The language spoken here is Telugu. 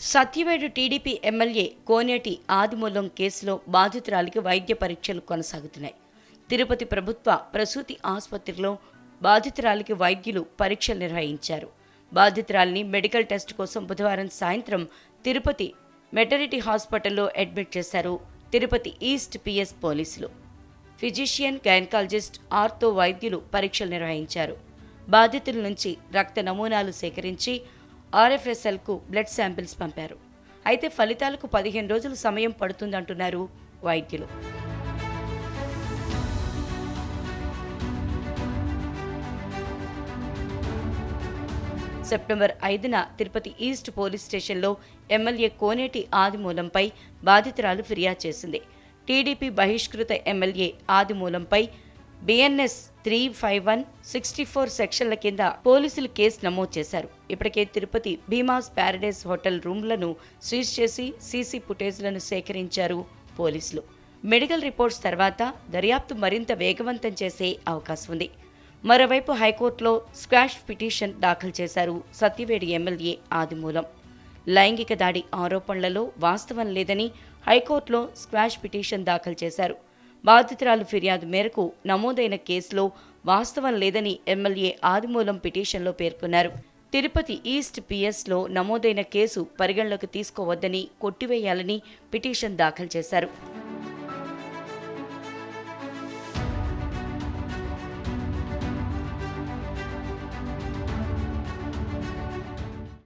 సత్యవేడు టీడీపీ ఎమ్మెల్యే కోనేటి ఆదిమూలం కేసులో బాధితురాలికి వైద్య పరీక్షలు కొనసాగుతున్నాయి. తిరుపతి ప్రభుత్వ ప్రసూతి ఆసుపత్రిలో బాధితురాలికి వైద్యులు పరీక్షలు నిర్వహించారు. బాధితురాలిని మెడికల్ టెస్ట్ కోసం బుధవారం సాయంత్రం తిరుపతి మెటర్నిటీ హాస్పిటల్లో అడ్మిట్ చేశారు తిరుపతి ఈస్ట్ పిఎస్ పోలీసులు. ఫిజిషియన్ గైనకాలజిస్ట్ ఆర్థో వైద్యులు పరీక్షలు నిర్వహించారు. బాధితుల నుంచి రక్త నమూనాలు సేకరించి ఆర్ఎఫ్ఎస్ఎల్కు బ్లడ్ శాంపిల్స్ పంపారు. అయితే ఫలితాలకు పదిహేను రోజులు సమయం పడుతుందంటున్నారు వైద్యులు. సెప్టెంబర్ ఐదున తిరుపతి ఈస్ట్ పోలీస్ స్టేషన్లో ఎమ్మెల్యే కోనేటి ఆదిమూలంపై బాధితురాలు ఫిర్యాదు చేసింది. టీడీపీ బహిష్కృత MLA ఆదిమూలంపై BNS three five one sixty four సెక్షన్ల కింద పోలీసులు కేసు నమోదు చేశారు. ఇప్పటికే తిరుపతి భీమాస్ ప్యారడైజ్ హోటల్ రూమ్లను సీజ్ చేసి సీసీ ఫుటేజ్లను సేకరించారు పోలీసులు. మెడికల్ రిపోర్ట్స్ తర్వాత దర్యాప్తు మరింత వేగవంతం చేసే అవకాశం ఉంది. మరోవైపు హైకోర్టులో స్క్వాష్ పిటిషన్ దాఖలు చేశారు సత్యవేడి ఎమ్మెల్యే ఆదిమూలం. లైంగిక దాడి ఆరోపణలలో వాస్తవం లేదని హైకోర్టులో స్క్వాష్ పిటిషన్ దాఖలు చేశారు. బాధితురాలు ఫిర్యాదు మేరకు నమోదైన కేసులో వాస్తవం లేదని ఎమ్మెల్యే ఆదిమూలం పిటిషన్లో పేర్కొన్నారు. తిరుపతి ఈస్ట్ పిఎస్లో నమోదైన కేసు పరిగణలోకి తీసుకోవద్దని కొట్టివేయాలని పిటిషన్ దాఖలు చేశారు.